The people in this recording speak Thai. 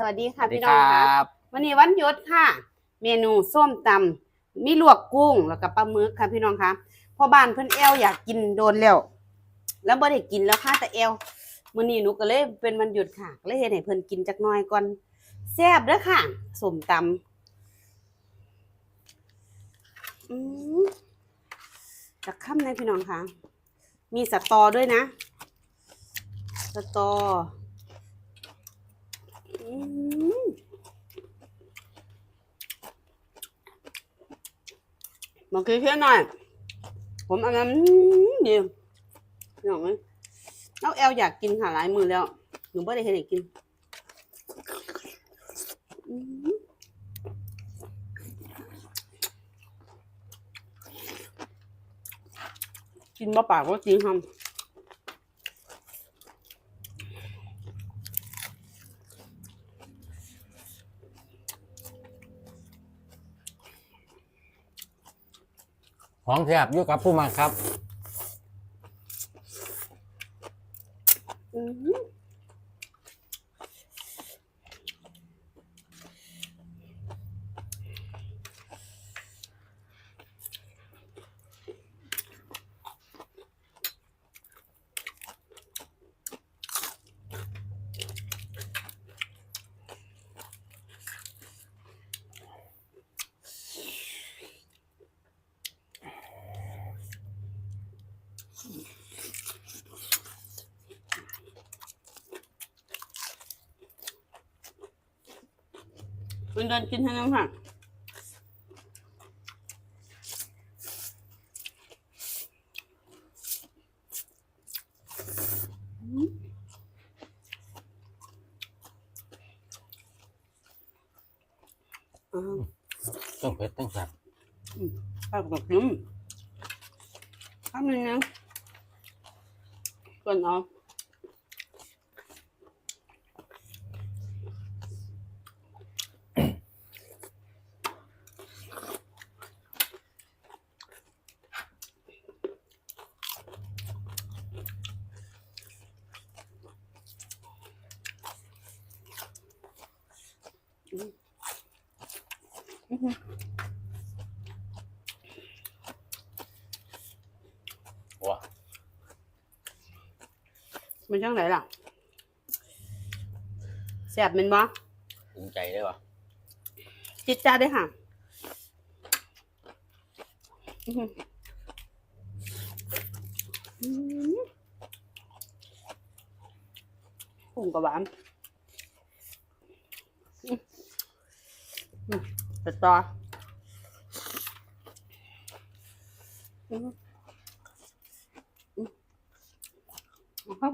สวัสดีสค่ะวัสดีพี่คน้องรัค่ะบวันนี้วันหยุดค่ะ เมนูส้มตำมีลวกกุ้งแล้วก็ปลาหมึกค่ะพี่น้องค่ะพ่อบ้านเพิ่นแอวอยากกินโดนแล้ว แล้วบ่ได้กินแล้วค่ะแต่แอวมื้อนี้หนูก็เลยเป็นวันหยุดค่ะก็เลยเฮ็ดให้เพิ่นกินจักหน่อยก่อนแซ่บเด้อค่ะส้มตำอืมจักค่ำนะพี่น้องค่ะ มีสตอด้วยนะ สตออื มากินเพื่อนหน่อย ผมอันนั้นดีอย่างนี้แล้วแอลอยากกินค่ะหลายมือแล้ว หนูไม่ได้เห็นให้กินกินบ่ปากว่าจริงครั บของแซ่บอยู่กับผู้มาครับ อืม เป็นเดินกินทั้งนั้นค่ะอืมต้องเผ็ดต้องแซ่บข้าวกับน้ำข้าวนึงนะก่อนเอาอื้อ ว้ามันจังไหนล่ะแซ่บแมันบ่ภูมิใจได้ป่ะจิตจ้าได้อค่ะอื้อหืออื้อกุ้งกับหวานอื้อ อื้อแต่ต่ออื้ออื้อเอา